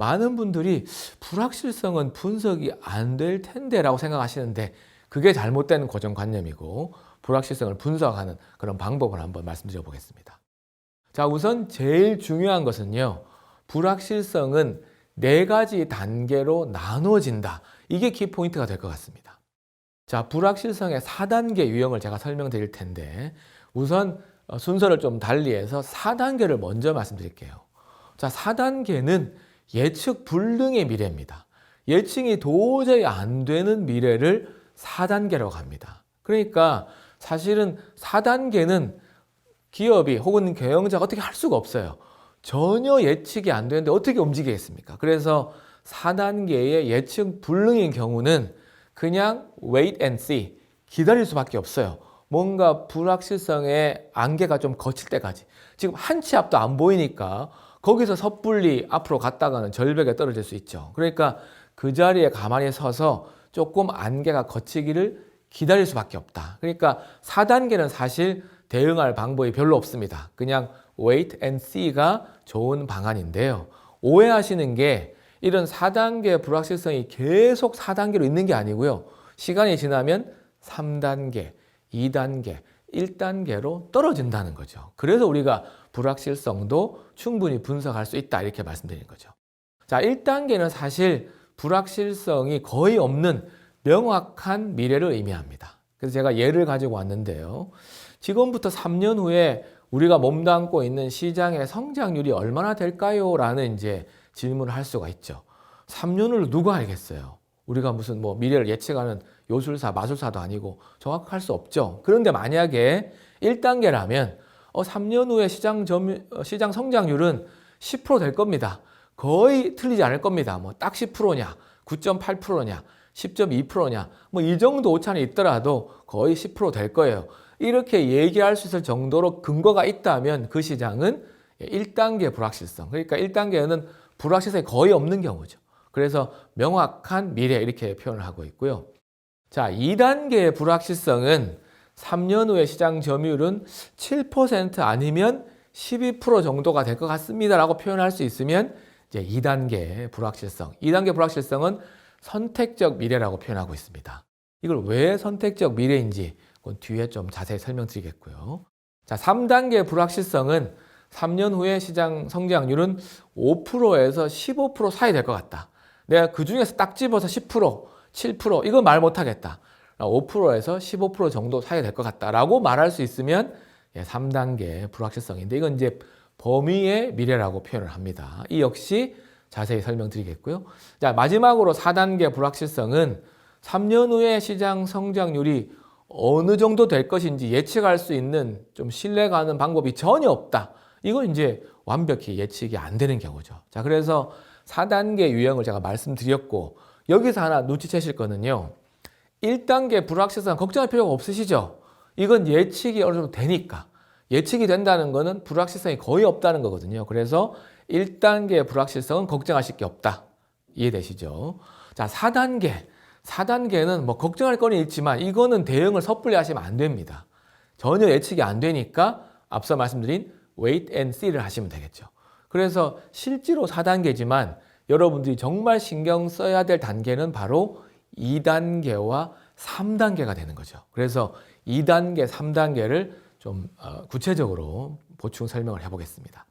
많은 분들이 불확실성은 분석이 안 될 텐데라고 생각하시는데 그게 잘못된 고정관념이고 불확실성을 분석하는 그런 방법을 한번 말씀드려 보겠습니다. 자, 우선 제일 중요한 것은요. 불확실성은 네 가지 단계로 나누어진다. 이게 키포인트가 될 것 같습니다. 자, 불확실성의 4단계 유형을 제가 설명드릴 텐데 우선 어, 순서를 좀 달리해서 4단계를 먼저 말씀드릴게요. 자, 4단계는 예측 불능의 미래입니다. 예측이 도저히 안 되는 미래를 4단계라고 합니다. 그러니까 사실은 4단계는 기업이 혹은 경영자가 어떻게 할 수가 없어요. 전혀 예측이 안 되는데 어떻게 움직이겠습니까? 그래서 4단계의 예측 불능인 경우는 그냥 wait and see, 기다릴 수밖에 없어요. 뭔가 불확실성의 안개가 좀 거칠 때까지. 지금 한 치 앞도 안 보이니까 거기서 섣불리 앞으로 갔다가는 절벽에 떨어질 수 있죠. 그러니까 그 자리에 가만히 서서 조금 안개가 거치기를 기다릴 수밖에 없다. 그러니까 4단계는 사실 대응할 방법이 별로 없습니다. 그냥 wait and see가 좋은 방안인데요. 오해하시는 게 이런 4단계 불확실성이 계속 4단계로 있는 게 아니고요. 시간이 지나면 3단계, 2단계, 1단계로 떨어진다는 거죠. 그래서 우리가 불확실성도 충분히 분석할 수 있다 이렇게 말씀드리는 거죠. 자, 1단계는 사실 불확실성이 거의 없는 명확한 미래를 의미합니다. 그래서 제가 예를 가지고 왔는데요. 지금부터 3년 후에 우리가 몸담고 있는 시장의 성장률이 얼마나 될까요? 라는 이제 질문을 할 수가 있죠. 3년을 누가 알겠어요? 우리가 무슨 뭐 미래를 예측하는 요술사, 마술사도 아니고 정확할 수 없죠. 그런데 만약에 1단계라면 어, 3년 후에 시장 점, 어, 시장 성장률은 10%될 겁니다. 거의 틀리지 않을 겁니다. 뭐 딱 10%냐, 9.8%냐, 10.2%냐, 뭐 이 정도 오차는 있더라도 거의 10%될 거예요. 이렇게 얘기할 수 있을 정도로 근거가 있다면 그 시장은 1단계 불확실성. 그러니까 1단계는 불확실성이 거의 없는 경우죠. 그래서 명확한 미래 이렇게 표현을 하고 있고요. 자, 2단계의 불확실성은 3년 후에 시장 점유율은 7% 아니면 12% 정도가 될 것 같습니다라고 표현할 수 있으면 이제 2단계 불확실성. 2단계 불확실성은 선택적 미래라고 표현하고 있습니다. 이걸 왜 선택적 미래인지 그건 뒤에 좀 자세히 설명드리겠고요. 자, 3단계 불확실성은 3년 후에 시장 성장률은 5%에서 15% 사이 될 것 같다. 내가 그 중에서 딱 집어서 10%, 7% 이건 말 못하겠다. 5%에서 15% 정도 사이 될것 같다라고 말할 수 있으면 3단계 불확실성인데 이건 이제 범위의 미래라고 표현을 합니다. 이 역시 자세히 설명드리겠고요. 자, 마지막으로 4단계 불확실성은 3년 후에 시장 성장률이 어느 정도 될 것인지 예측할 수 있는 좀 신뢰 가는 방법이 전혀 없다. 이건 이제 완벽히 예측이 안 되는 경우죠. 자, 그래서 4단계 유형을 제가 말씀드렸고 여기서 하나 눈치채실 거는요. 1단계 불확실성 걱정할 필요가 없으시죠? 이건 예측이 어느 정도 되니까. 예측이 된다는 거는 불확실성이 거의 없다는 거거든요. 그래서 1단계 불확실성은 걱정하실 게 없다. 이해되시죠? 자, 4단계. 4단계는 뭐 걱정할 거는 있지만 이거는 대응을 섣불리 하시면 안 됩니다. 전혀 예측이 안 되니까 앞서 말씀드린 wait and see를 하시면 되겠죠. 그래서 실제로 4단계지만 여러분들이 정말 신경 써야 될 단계는 바로 2단계와 3단계가 되는 거죠. 그래서 2단계, 3단계를 좀 어, 구체적으로 보충 설명을 해보겠습니다.